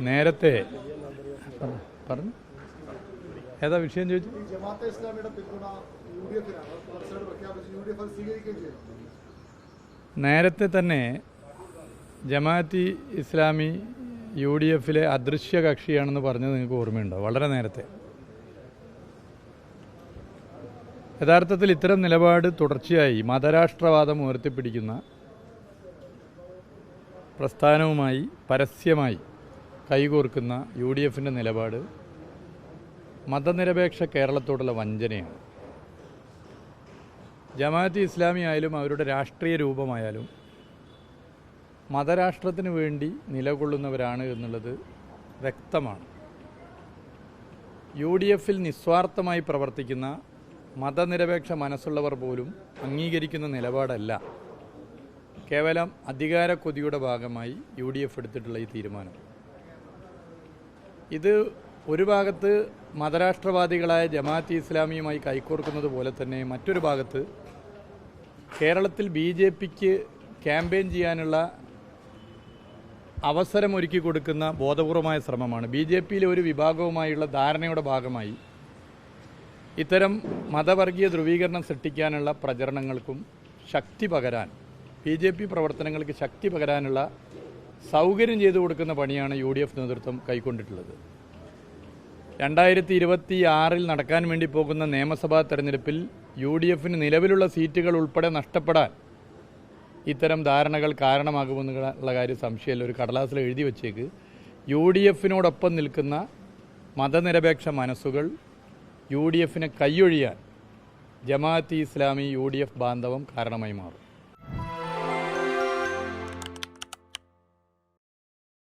നേരത്തെ പറഞ്ഞു. ഏതാ വിഷയം ചോദിച്ചു? നേരത്തെ തന്നെ ജമാഅത്തി ഇസ്ലാമി യു ഡി എഫിലെ അദൃശ്യ കക്ഷിയാണെന്ന് പറഞ്ഞത് നിങ്ങൾക്ക് ഓർമ്മയുണ്ടോ? വളരെ നേരത്തെ. യഥാർത്ഥത്തിൽ ഇത്തരം നിലപാട് തുടർച്ചയായി മതരാഷ്ട്രവാദം ഉയർത്തിപ്പിടിക്കുന്ന പ്രസ്ഥാനവുമായി പരസ്യമായി കൈകോർക്കുന്ന യു ഡി എഫിന്റെ നിലപാട് മതനിരപേക്ഷ കേരളത്തോടുള്ള വഞ്ചനയാണ്. ജമാഅത്ത് ഇസ്ലാമി ആയാലും അവരുടെ രാഷ്ട്രീയ രൂപമായാലും മതരാഷ്ട്രത്തിന് വേണ്ടി നിലകൊള്ളുന്നവരാണ് എന്നുള്ളത് വ്യക്തമാണ്. യു ഡി എഫിൽ നിസ്വാർത്ഥമായി പ്രവർത്തിക്കുന്ന മതനിരപേക്ഷ മനസ്സുള്ളവർ പോലും അംഗീകരിക്കുന്ന നിലപാടല്ല. കേവലം അധികാര കൊതിയുടെ ഭാഗമായി യു ഡി എഫ് എടുത്തിട്ടുള്ള ഈ തീരുമാനം. ഇത് ഒരു ഭാഗത്ത് മതരാഷ്ട്രവാദികളായ ജമാഅത്ത് ഇസ്ലാമിയുമായി കൈകോർക്കുന്നത് പോലെ തന്നെ മറ്റൊരു ഭാഗത്ത് കേരളത്തിൽ ബി ജെ പിക്ക് ക്യാമ്പയിൻ ചെയ്യാനുള്ള അവസരമൊരുക്കി കൊടുക്കുന്ന ബോധപൂർവമായ ശ്രമമാണ്. ബി ജെ പിയിലെ ഒരു വിഭാഗവുമായുള്ള ധാരണയുടെ ഭാഗമായി ഇത്തരം മതവർഗീയ ധ്രുവീകരണം സൃഷ്ടിക്കാനുള്ള പ്രചരണങ്ങൾക്കും ശക്തി പകരാൻ ബി ജെ പി പ്രവർത്തനങ്ങൾക്ക് ശക്തി പകരാനുള്ള സൗകര്യം ചെയ്തു കൊടുക്കുന്ന പണിയാണ് യു ഡി എഫ് നേതൃത്വം കൈക്കൊണ്ടിട്ടുള്ളത്. രണ്ടായിരത്തി ഇരുപത്തി ആറിൽ നടക്കാൻ വേണ്ടി പോകുന്ന നിയമസഭാ തെരഞ്ഞെടുപ്പിൽ യു ഡി എഫിന് നിലവിലുള്ള സീറ്റുകൾ ഉൾപ്പെടെ നഷ്ടപ്പെടാൻ ഇത്തരം ധാരണകൾ കാരണമാകുമെന്നുള്ള കാര്യം സംശയമല്ല. ഒരു കടലാസിൽ എഴുതി വച്ചേക്ക്. യു ഡി എഫിനോടൊപ്പം നിൽക്കുന്ന മതനിരപേക്ഷ മനസ്സുകൾ യു ഡി എഫിനെ കൈയൊഴിയാൻ Jamaat Islami U D F ബാന്ധവം കാരണമായി മാറും.